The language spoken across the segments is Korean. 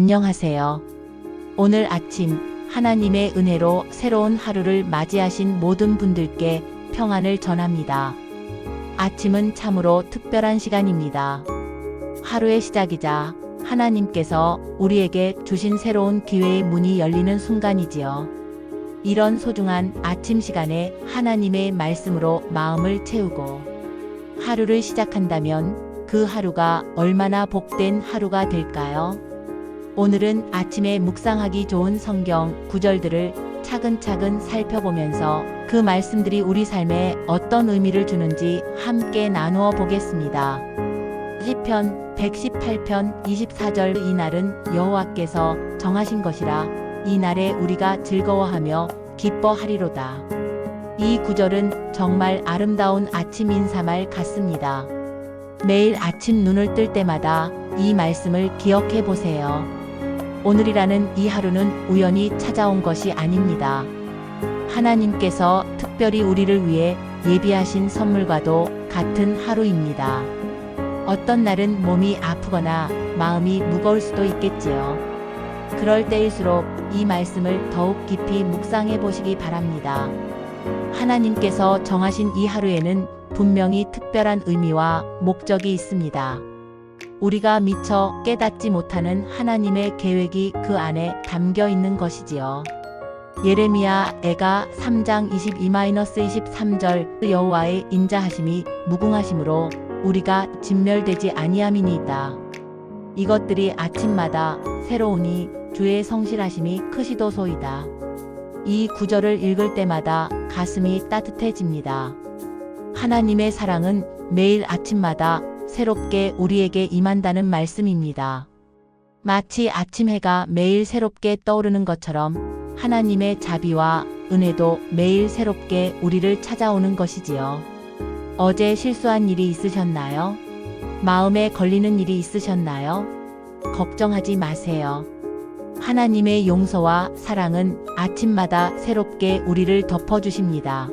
안녕하세요. 오늘 아침 하나님의 은혜로 새로운 하루를 맞이하신 모든 분들께 평안을 전합니다. 아침은 참으로 특별한 시간입니다. 하루의 시작이자 하나님께서 우리에게 주신 새로운 기회의 문이 열리는 순간이지요. 이런 소중한 아침 시간에 하나님의 말씀으로 마음을 채우고 하루를 시작한다면 그 하루가 얼마나 복된 하루가 될까요? 오늘은 아침에 묵상하기 좋은 성경 구절들을 차근차근 살펴보면서 그 말씀들이 우리 삶에 어떤 의미를 주는지 함께 나누어 보겠습니다. 시편 118편 24절 이 날은 여호와께서 정하신 것이라 이 날에 우리가 즐거워하며 기뻐하리로다. 이 구절은 정말 아름다운 아침 인사말 같습니다. 매일 아침 눈을 뜰 때마다 이 말씀을 기억해 보세요. 오늘이라는 이 하루는 우연히 찾아온 것이 아닙니다. 하나님께서 특별히 우리를 위해 예비하신 선물과도 같은 하루입니다. 어떤 날은 몸이 아프거나 마음이 무거울 수도 있겠지요. 그럴 때일수록 이 말씀을 더욱 깊이 묵상해 보시기 바랍니다. 하나님께서 정하신 이 하루에는 분명히 특별한 의미와 목적이 있습니다. 우리가 미처 깨닫지 못하는 하나님의 계획이 그 안에 담겨 있는 것이지요. 예레미야 애가 3장 22-23절 여호와의 인자하심이 무궁하심으로 우리가 진멸되지 아니함이니이다. 이것들이 아침마다 새로우니 주의 성실하심이 크시도소이다. 이 구절을 읽을 때마다 가슴이 따뜻해집니다. 하나님의 사랑은 매일 아침마다 새롭게 우리에게 임한다는 말씀입니다. 마치 아침 해가 매일 새롭게 떠오르는 것처럼 하나님의 자비와 은혜도 매일 새롭게 우리를 찾아오는 것이지요. 어제 실수한 일이 있으셨나요? 마음에 걸리는 일이 있으셨나요? 걱정하지 마세요. 하나님의 용서와 사랑은 아침마다 새롭게 우리를 덮어주십니다.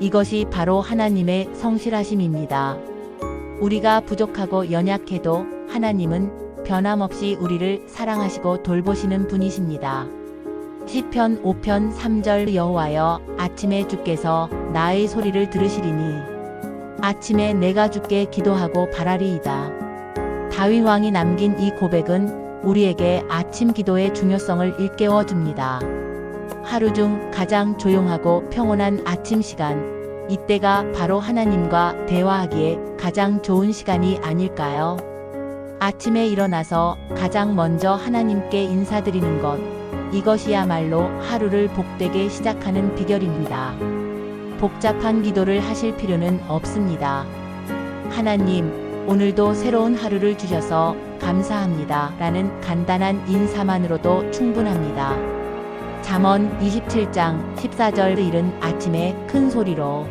이것이 바로 하나님의 성실하심입니다. 우리가 부족하고 연약해도 하나님은 변함없이 우리를 사랑하시고 돌보시는 분이십니다. 시편 5편 3절 여호와여 아침에 주께서 나의 소리를 들으시리니 아침에 내가 주께 기도하고 바라리이다. 다윗 왕이 남긴 이 고백은 우리에게 아침 기도의 중요성을 일깨워 줍니다. 하루 중 가장 조용하고 평온한 아침 시간 이때가 바로 하나님과 대화하기에 가장 좋은 시간이 아닐까요? 아침에 일어나서 가장 먼저 하나님께 인사드리는 것, 이것이야말로 하루를 복되게 시작하는 비결입니다. 복잡한 기도를 하실 필요는 없습니다. 하나님, 오늘도 새로운 하루를 주셔서 감사합니다. 라는 간단한 인사만으로도 충분합니다. 잠언 27장 14절 일은 아침에 큰 소리로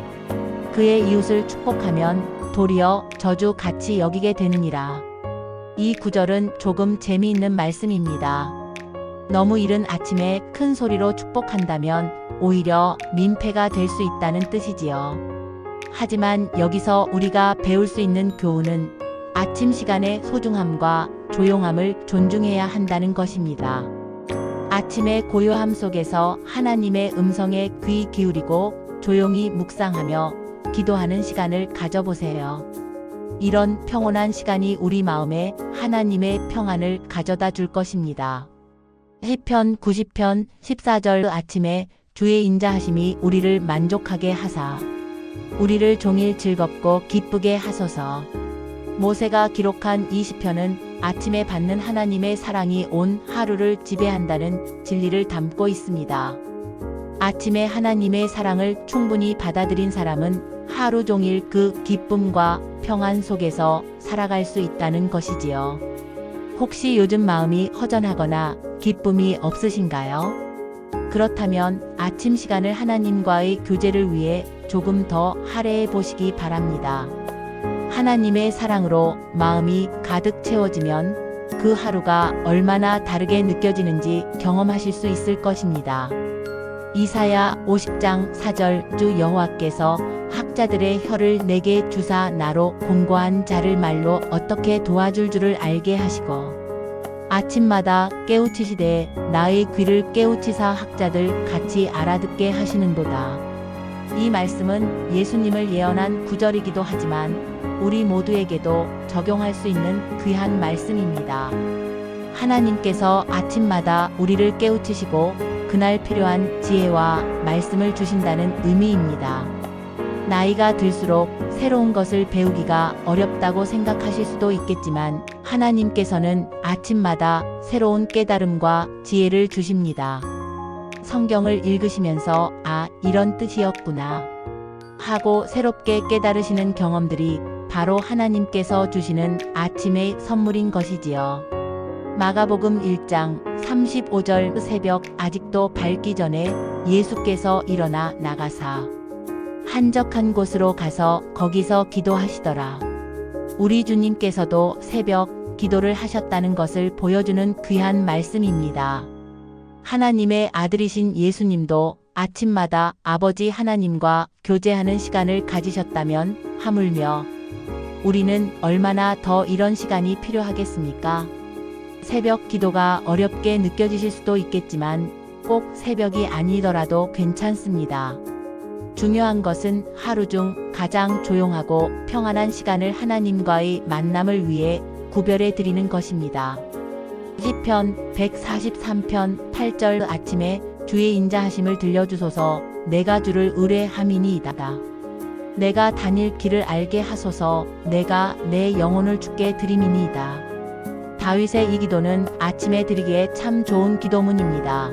그의 이웃을 축복하면 도리어 저주 같이 여기게 되느니라. 이 구절은 조금 재미있는 말씀입니다. 너무 이른 아침에 큰 소리로 축복한다면 오히려 민폐가 될 수 있다는 뜻이지요. 하지만 여기서 우리가 배울 수 있는 교훈은 아침 시간의 소중함과 조용함을 존중해야 한다는 것입니다. 아침의 고요함 속에서 하나님의 음성에 귀 기울이고 조용히 묵상하며 기도하는 시간을 가져보세요. 이런 평온한 시간이 우리 마음에 하나님의 평안을 가져다 줄 것입니다. 시편 90편 14절 아침에 주의 인자하심이 우리를 만족하게 하사 우리를 종일 즐겁고 기쁘게 하소서. 모세가 기록한 이 시편은 아침에 받는 하나님의 사랑이 온 하루를 지배한다는 진리를 담고 있습니다. 아침에 하나님의 사랑을 충분히 받아들인 사람은 하루 종일 그 기쁨과 평안 속에서 살아갈 수 있다는 것이지요. 혹시 요즘 마음이 허전하거나 기쁨이 없으신가요? 그렇다면 아침 시간을 하나님과의 교제를 위해 조금 더 할애해 보시기 바랍니다. 하나님의 사랑으로 마음이 가득 채워지면 그 하루가 얼마나 다르게 느껴지는지 경험하실 수 있을 것입니다. 이사야 50장 4절 주 여호와께서 학자들의 혀를 내게 주사 나로 공고한 자를 말로 어떻게 도와줄 줄을 알게 하시고 아침마다 깨우치시되 나의 귀를 깨우치사 학자들 같이 알아듣게 하시는도다. 이 말씀은 예수님을 예언한 구절이기도 하지만 우리 모두에게도 적용할 수 있는 귀한 말씀입니다. 하나님께서 아침마다 우리를 깨우치시고 그날 필요한 지혜와 말씀을 주신다는 의미입니다. 나이가 들수록 새로운 것을 배우기가 어렵다고 생각하실 수도 있겠지만 하나님께서는 아침마다 새로운 깨달음과 지혜를 주십니다. 성경을 읽으시면서 아, 이런 뜻이었구나. 하고 새롭게 깨달으시는 경험들이 바로 하나님께서 주시는 아침의 선물인 것이지요. 마가복음 1장 35절 새벽 아직도 밝기 전에 예수께서 일어나 나가사 한적한 곳으로 가서 거기서 기도하시더라. 우리 주님께서도 새벽 기도를 하셨다는 것을 보여주는 귀한 말씀입니다. 하나님의 아들이신 예수님도 아침마다 아버지 하나님과 교제하는 시간을 가지셨다면 하물며 우리는 얼마나 더 이런 시간이 필요하겠습니까? 새벽 기도가 어렵게 느껴지실 수도 있겠지만 꼭 새벽이 아니더라도 괜찮습니다. 중요한 것은 하루 중 가장 조용하고 평안한 시간을 하나님과의 만남을 위해 구별해 드리는 것입니다. 시편 143편 8절 아침에 주의 인자하심을 들려주소서 내가 주를 의뢰함이니이다. 내가 다닐 길을 알게 하소서 내가 내 영혼을 주께 드림이니이다. 다윗의 이 기도는 아침에 드리기에 참 좋은 기도문입니다.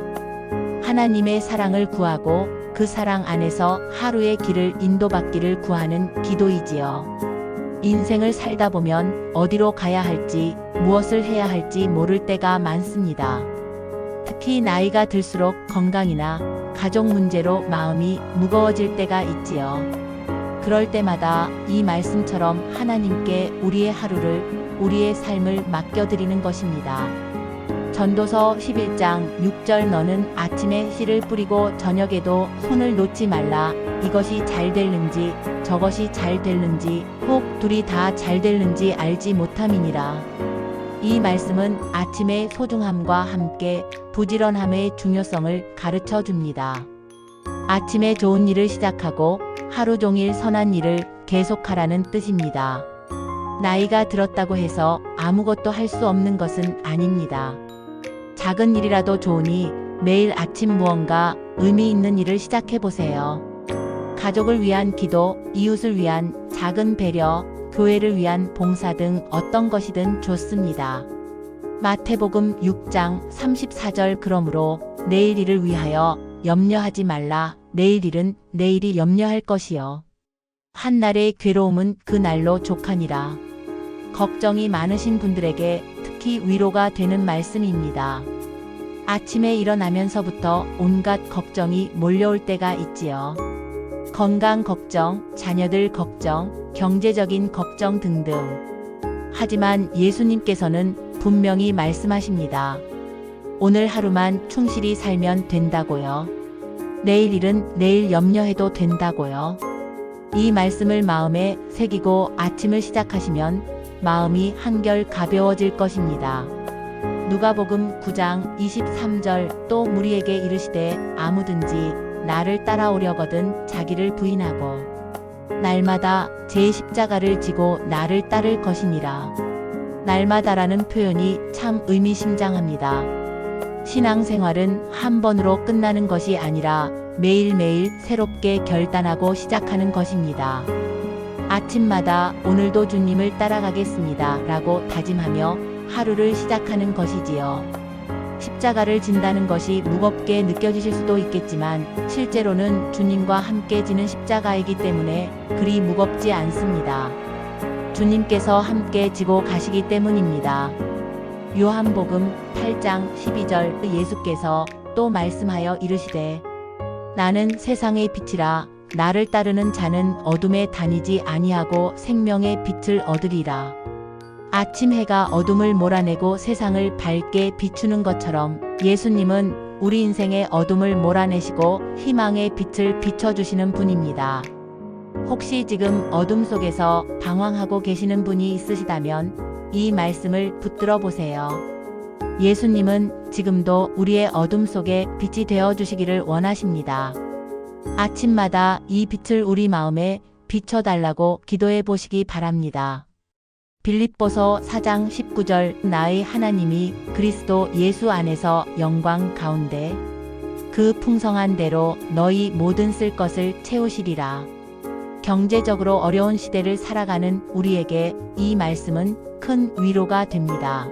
하나님의 사랑을 구하고 그 사랑 안에서 하루의 길을 인도받기를 구하는 기도이지요. 인생을 살다 보면 어디로 가야 할지 무엇을 해야 할지 모를 때가 많습니다. 특히 나이가 들수록 건강이나 가족 문제로 마음이 무거워질 때가 있지요. 그럴 때마다 이 말씀처럼 하나님께 우리의 하루를, 우리의 삶을 맡겨드리는 것입니다. 전도서 11장 6절 너는 아침에 씨를 뿌리고 저녁에도 손을 놓지 말라. 이것이 잘 될는지 저것이 잘 될는지 혹 둘이 다 잘 될는지 알지 못함이니라. 이 말씀은 아침의 소중함과 함께 부지런함의 중요성을 가르쳐 줍니다. 아침에 좋은 일을 시작하고 하루 종일 선한 일을 계속하라는 뜻입니다. 나이가 들었다고 해서 아무것도 할 수 없는 것은 아닙니다. 작은 일이라도 좋으니 매일 아침 무언가 의미 있는 일을 시작해 보세요. 가족을 위한 기도, 이웃을 위한 작은 배려, 교회를 위한 봉사 등 어떤 것이든 좋습니다. 마태복음 6장 34절 그러므로 내일 일을 위하여 염려하지 말라. 내일 일은 내일이 염려할 것이요. 한 날의 괴로움은 그 날로 족하니라. 걱정이 많으신 분들에게 특히 위로가 되는 말씀입니다. 아침에 일어나면서부터 온갖 걱정이 몰려올 때가 있지요. 건강 걱정, 자녀들 걱정, 경제적인 걱정 등등. 하지만 예수님께서는 분명히 말씀하십니다. 오늘 하루만 충실히 살면 된다고요. 내일 일은 내일 염려해도 된다고요. 이 말씀을 마음에 새기고 아침을 시작하시면 마음이 한결 가벼워질 것입니다. 누가복음 9장 23절 또 무리에게 이르시되 아무든지 나를 따라오려거든 자기를 부인하고 날마다 제 십자가를 지고 나를 따를 것이니라. 날마다라는 표현이 참 의미심장합니다. 신앙생활은 한 번으로 끝나는 것이 아니라 매일매일 새롭게 결단하고 시작하는 것입니다. 아침마다 오늘도 주님을 따라가겠습니다. 라고 다짐하며 하루를 시작하는 것이지요. 십자가를 진다는 것이 무겁게 느껴지실 수도 있겠지만 실제로는 주님과 함께 지는 십자가이기 때문에 그리 무겁지 않습니다. 주님께서 함께 지고 가시기 때문입니다. 요한복음 8장 12절 예수께서 또 말씀하여 이르시되 나는 세상의 빛이라 나를 따르는 자는 어둠에 다니지 아니하고 생명의 빛을 얻으리라. 아침 해가 어둠을 몰아내고 세상을 밝게 비추는 것처럼 예수님은 우리 인생의 어둠을 몰아내시고 희망의 빛을 비춰주시는 분입니다. 혹시 지금 어둠 속에서 방황하고 계시는 분이 있으시다면 이 말씀을 붙들어 보세요. 예수님은 지금도 우리의 어둠 속에 빛이 되어 주시기를 원하십니다. 아침마다 이 빛을 우리 마음에 비춰달라고 기도해 보시기 바랍니다. 빌립보서 4장 19절 나의 하나님이 그리스도 예수 안에서 영광 가운데 그 풍성한 대로 너희 모든 쓸 것을 채우시리라. 경제적으로 어려운 시대를 살아가는 우리에게 이 말씀은 큰 위로가 됩니다.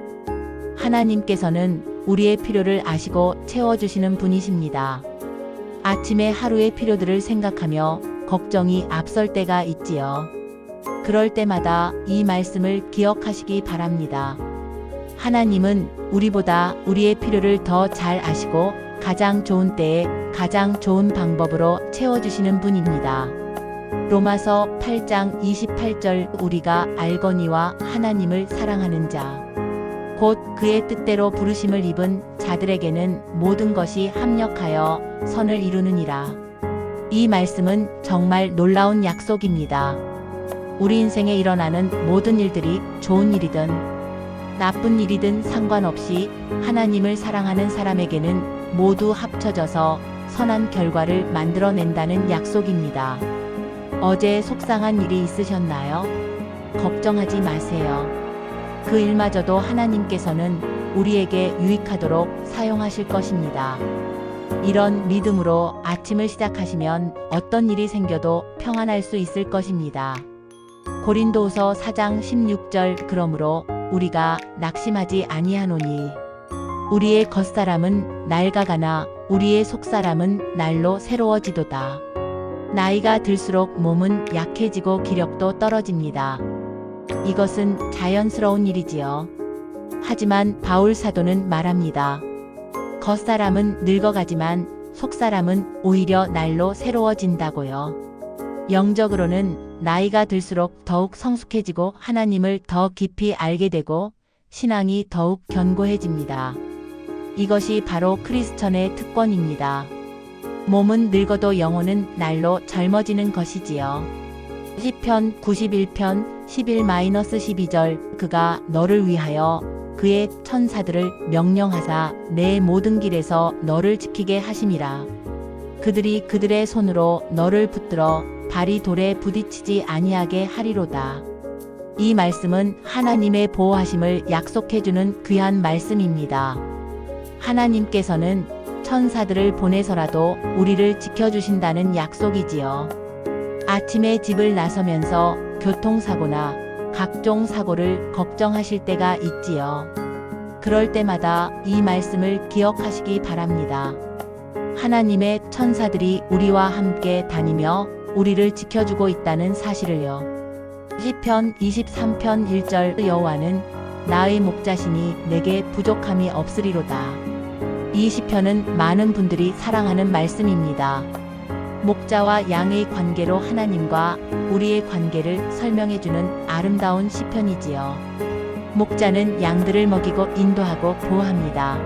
하나님께서는 우리의 필요를 아시고 채워주시는 분이십니다. 아침에 하루의 필요들을 생각하며 걱정이 앞설 때가 있지요. 그럴 때마다 이 말씀을 기억하시기 바랍니다. 하나님은 우리보다 우리의 필요를 더 잘 아시고 가장 좋은 때에 가장 좋은 방법으로 채워주시는 분입니다. 로마서 8장 28절 우리가 알거니와 하나님을 사랑하는 자. 곧 그의 뜻대로 부르심을 입은 자들에게는 모든 것이 합력하여 선을 이루느니라. 이 말씀은 정말 놀라운 약속입니다. 우리 인생에 일어나는 모든 일들이 좋은 일이든 나쁜 일이든 상관없이 하나님을 사랑하는 사람에게는 모두 합쳐져서 선한 결과를 만들어낸다는 약속입니다. 어제 속상한 일이 있으셨나요? 걱정하지 마세요. 그 일마저도 하나님께서는 우리에게 유익하도록 사용하실 것입니다. 이런 믿음으로 아침을 시작하시면 어떤 일이 생겨도 평안할 수 있을 것입니다. 고린도후서 4장 16절 그러므로 우리가 낙심하지 아니하노니 우리의 겉사람은 낡아가나 우리의 속사람은 날로 새로워지도다. 나이가 들수록 몸은 약해지고 기력도 떨어집니다. 이것은 자연스러운 일이지요. 하지만 바울 사도는 말합니다. 겉사람은 늙어가지만 속사람은 오히려 날로 새로워진다고요. 영적으로는 나이가 들수록 더욱 성숙해지고 하나님을 더 깊이 알게 되고 신앙이 더욱 견고해집니다. 이것이 바로 크리스천의 특권입니다. 몸은 늙어도 영혼은 날로 젊어지는 것이지요. 시편 91편 11-12절 그가 너를 위하여 그의 천사들을 명령하사 내 모든 길에서 너를 지키게 하심이라. 그들이 그들의 손으로 너를 붙들어 발이 돌에 부딪히지 아니하게 하리로다. 이 말씀은 하나님의 보호하심을 약속해주는 귀한 말씀입니다. 하나님께서는 천사들을 보내서라도 우리를 지켜주신다는 약속이지요. 아침에 집을 나서면서 교통사고나 각종 사고를 걱정하실 때가 있지요. 그럴 때마다 이 말씀을 기억하시기 바랍니다. 하나님의 천사들이 우리와 함께 다니며 우리를 지켜주고 있다는 사실을요. 시편 23편 1절 여호와는 나의 목자시니 내게 부족함이 없으리로다. 이 시편은 많은 분들이 사랑하는 말씀입니다. 목자와 양의 관계로 하나님과 우리의 관계를 설명해주는 아름다운 시편이지요. 목자는 양들을 먹이고 인도하고 보호합니다.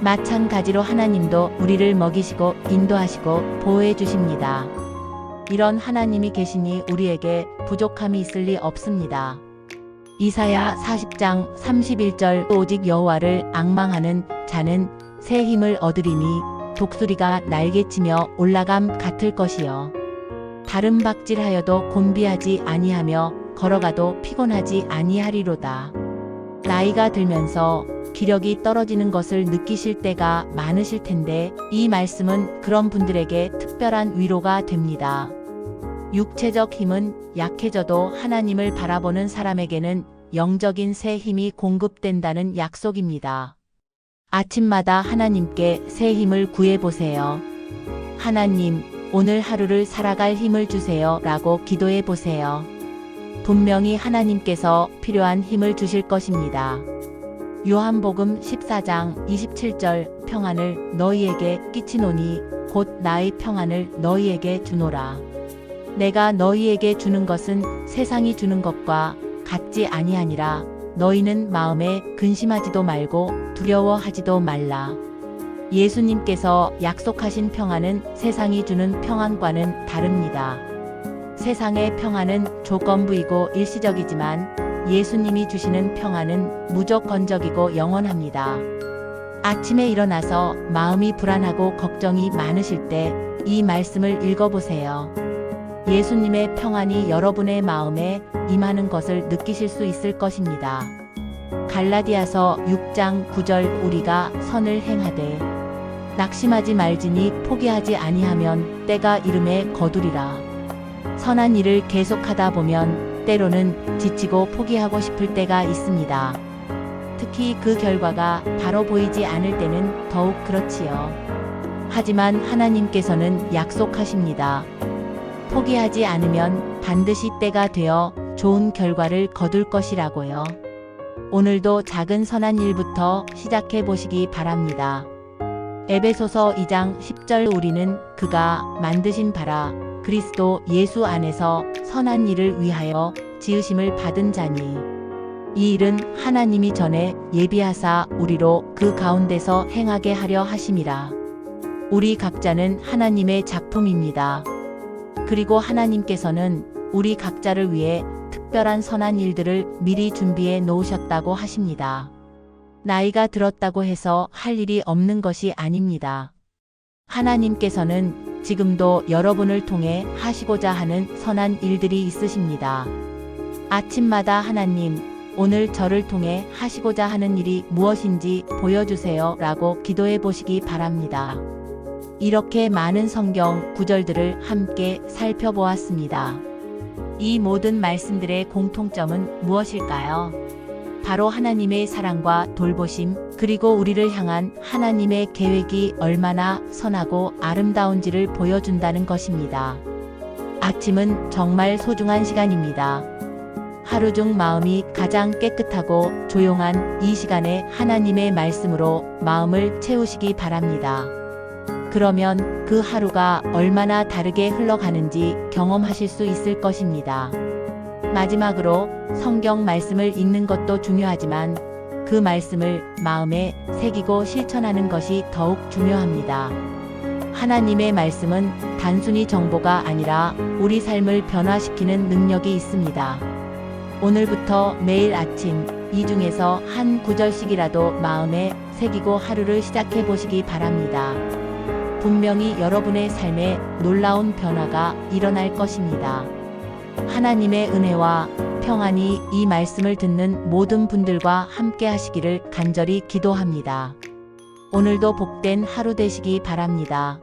마찬가지로 하나님도 우리를 먹이시고 인도하시고 보호해 주십니다. 이런 하나님이 계시니 우리에게 부족함이 있을 리 없습니다. 이사야 40장 31절 오직 여호와를 앙망하는 자는 새 힘을 얻으리니 독수리가 날개치며 올라감 같을 것이요. 다른 박질하여도 곤비하지 아니하며 걸어가도 피곤하지 아니하리로다. 나이가 들면서 기력이 떨어지는 것을 느끼실 때가 많으실 텐데 이 말씀은 그런 분들에게 특별한 위로가 됩니다. 육체적 힘은 약해져도 하나님을 바라보는 사람에게는 영적인 새 힘이 공급된다는 약속입니다. 아침마다 하나님께 새 힘을 구해보세요. 하나님, 오늘 하루를 살아갈 힘을 주세요. 라고 기도해 보세요. 분명히 하나님께서 필요한 힘을 주실 것입니다. 요한복음 14장 27절 평안을 너희에게 끼치노니 곧 나의 평안을 너희에게 주노라. 내가 너희에게 주는 것은 세상이 주는 것과 같지 아니하니라. 너희는 마음에 근심하지도 말고 두려워하지도 말라. 예수님께서 약속하신 평안은 세상이 주는 평안과는 다릅니다. 세상의 평안은 조건부이고 일시적이지만 예수님이 주시는 평안은 무조건적이고 영원합니다. 아침에 일어나서 마음이 불안하고 걱정이 많으실 때 이 말씀을 읽어보세요. 예수님의 평안이 여러분의 마음에 임하는 것을 느끼실 수 있을 것입니다. 갈라디아서 6장 9절 우리가 선을 행하되 낙심하지 말지니 포기하지 아니하면 때가 이름에 거두리라. 선한 일을 계속하다 보면 때로는 지치고 포기하고 싶을 때가 있습니다. 특히 그 결과가 바로 보이지 않을 때는 더욱 그렇지요. 하지만 하나님께서는 약속하십니다. 포기하지 않으면 반드시 때가 되어 좋은 결과를 거둘 것이라고요. 오늘도 작은 선한 일부터 시작해 보시기 바랍니다. 에베소서 2장 10절 우리는 그가 만드신 바라 그리스도 예수 안에서 선한 일을 위하여 지으심을 받은 자니 이 일은 하나님이 전에 예비하사 우리로 그 가운데서 행하게 하려 하심이라 우리 각자는 하나님의 작품입니다. 그리고 하나님께서는 우리 각자를 위해 특별한 선한 일들을 미리 준비해 놓으셨다고 하십니다. 나이가 들었다고 해서 할 일이 없는 것이 아닙니다. 하나님께서는 지금도 여러분을 통해 하시고자 하는 선한 일들이 있으십니다. 아침마다 하나님, 오늘 저를 통해 하시고자 하는 일이 무엇인지 보여주세요 라고 기도해 보시기 바랍니다. 이렇게 많은 성경 구절들을 함께 살펴보았습니다. 이 모든 말씀들의 공통점은 무엇일까요? 바로 하나님의 사랑과 돌보심, 그리고 우리를 향한 하나님의 계획이 얼마나 선하고 아름다운지를 보여준다는 것입니다. 아침은 정말 소중한 시간입니다. 하루 중 마음이 가장 깨끗하고 조용한 이 시간에 하나님의 말씀으로 마음을 채우시기 바랍니다. 그러면 그 하루가 얼마나 다르게 흘러가는지 경험하실 수 있을 것입니다. 마지막으로 성경 말씀을 읽는 것도 중요하지만 그 말씀을 마음에 새기고 실천하는 것이 더욱 중요합니다. 하나님의 말씀은 단순히 정보가 아니라 우리 삶을 변화시키는 능력이 있습니다. 오늘부터 매일 아침 이 중에서 한 구절씩이라도 마음에 새기고 하루를 시작해 보시기 바랍니다. 분명히 여러분의 삶에 놀라운 변화가 일어날 것입니다. 하나님의 은혜와 평안이 이 말씀을 듣는 모든 분들과 함께 하시기를 간절히 기도합니다. 오늘도 복된 하루 되시기 바랍니다.